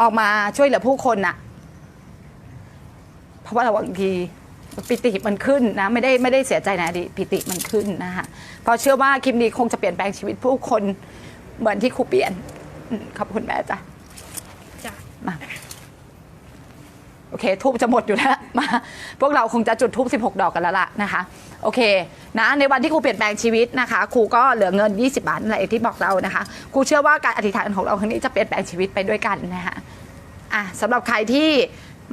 ออกมาช่วยเหลือผู้คนน่ะ เพราะว่าเราบางทีปิติมันขึ้นนะ ไม่ได้ไม่ได้เสียใจนะดิปิติมันขึ้นนะคะเพราะเชื่อว่าคลิปนี้คงจะเปลี่ยนแปลงชีวิตผู้คนเหมือนที่ครูเปลี่ยนอืมขอบคุณแม่จ้ะจ้ะมา โอเคทูบจะหมดอยู่แล้วมาพวกเราคงจะจุดทูบ16 ดอกกันแล้วล่ะนะคะโอเคนะในวันที่ครูเปลี่ยนแปลงชีวิตนะคะครูก็เหลือเงิน 20 บาทนั่นแหละอย่างที่บอกเรานะคะครูเชื่อว่าการอธิษฐานของเราครั้งนี้จะเปลี่ยนแปลงชีวิตไปด้วยกันนะคะอะสำหรับใครที่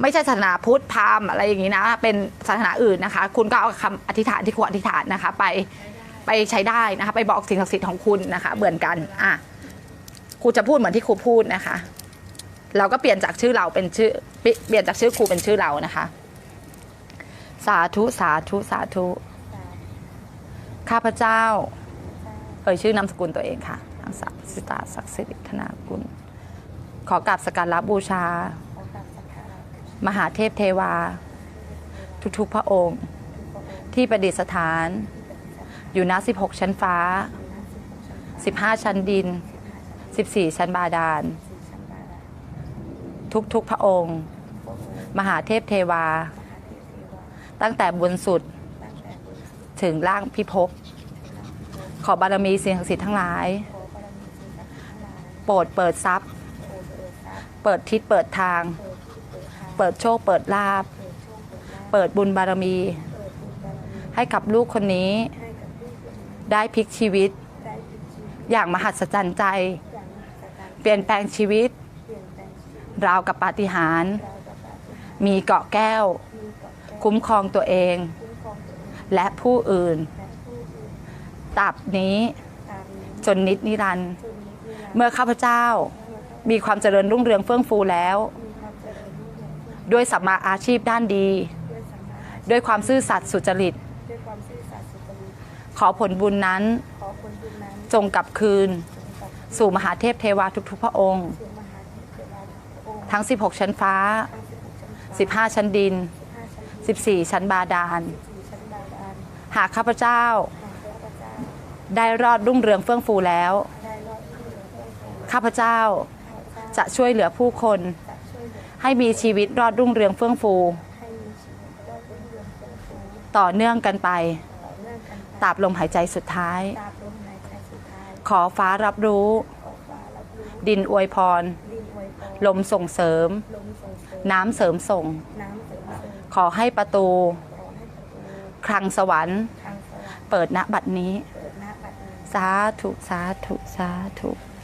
ไม่ใช่ศาสนาพุทธพราหมณ์อะไรอย่างนี้นะเป็นศาสนาอื่นนะคะ คุณก็เอาคำอธิษฐานที่ครูอธิษฐานนะคะไปไปใช้ได้นะคะ ไปบอกสิ่งศักดิ์สิทธิ์ของคุณนะคะเหมือนกันอะครูจะพูดเหมือนที่ครูพูดนะคะ เราก็เปลี่ยนจากชื่อเราเป็นชื่อเปลี่ยนจากชื่อครูเป็นชื่อเรานะคะ สาธุสาธุสาธุข้าพเจ้าเอ่ยชื่อนามสกุลตัวเองค่ะนางสาวสิตาศักดิ์สิริธนากุล ขอกราบสกการะบูชา มหาเทพเทวา ทุกๆพระองค์ ที่ประดิษฐาน อยู่ณ16 ชั้นฟ้า 15 ชั้นดิน 14 ชั้นบาดาล ทุกๆพระองค์ มหาเทพเทวา ตั้งแต่บนสุด ถึงล่างพิภพขอบารมีสิ่งศักดิ์สิทธิ์ทั้งหลาย โปรดเปิดทรัพย์ เปิดทิศเปิดทาง เปิดโชคเปิดลาบ เปิดบุญบารมี ให้กับลูกคนนี้ ได้พลิกชีวิต อย่างมหัศจรรย์ใจ เปลี่ยนแปลงชีวิต ราวกับปาฏิหาริย์มีเกาะแก้ว คุ้มครองตัวเอง และผู้อื่นตราบนี้ จนนิดนิรันด์เมื่อข้าพเจ้ามีความเจริญรุ่งเรืองเฟื่องฟูแล้ว ด้วยสัมมาอาชีพด้านดี ด้วยความซื่อสัตย์สุจริต ขอผลบุญนั้นขอผลบุญนั้นจงกลับคืน สู่มหาเทพเทวาทุกๆพระองค์ องค์ทั้ง 16 ชั้นฟ้า ทั้ง16ชั้นฟ้า15 ชั้นดิน15ชั้นดิน14 ชั้นบาดาล4ชั้นบาดาลหากข้าพเจ้าหากข้าพเจ้าได้รอดรุ่งเรืองเฟื่องฟูแล้ว ได้รอดที่เหลือเพื่อนฝูงข้าพเจ้าข้าพเจ้าจะช่วยเหลือผู้คนจะช่วยเหลือให้มีชีวิตรอดรุ่งเรืองเฟื่องฟู ให้มีชีวิตรอดรุ่งเรืองเฟื่องฟูต่อเนื่องกันไปต่อเนื่องกันไปตราบลมหายใจสุดท้าย ตราบลมหายใจสุดท้ายขอฟ้ารับรู้ ขอฟ้ารับรู้ดินอวยพรดินอวยพร ลมส่งเสริม ลมส่งเสริมน้ำเสริมส่ง น้ำเสริมเสริมขอให้ประตู ขอให้ประตูคลังสวรรค์ ทางสวรรค์เปิดณบัดนี้ เปิดหน้าบัดนี้ สาธุ สาธุ สาธุส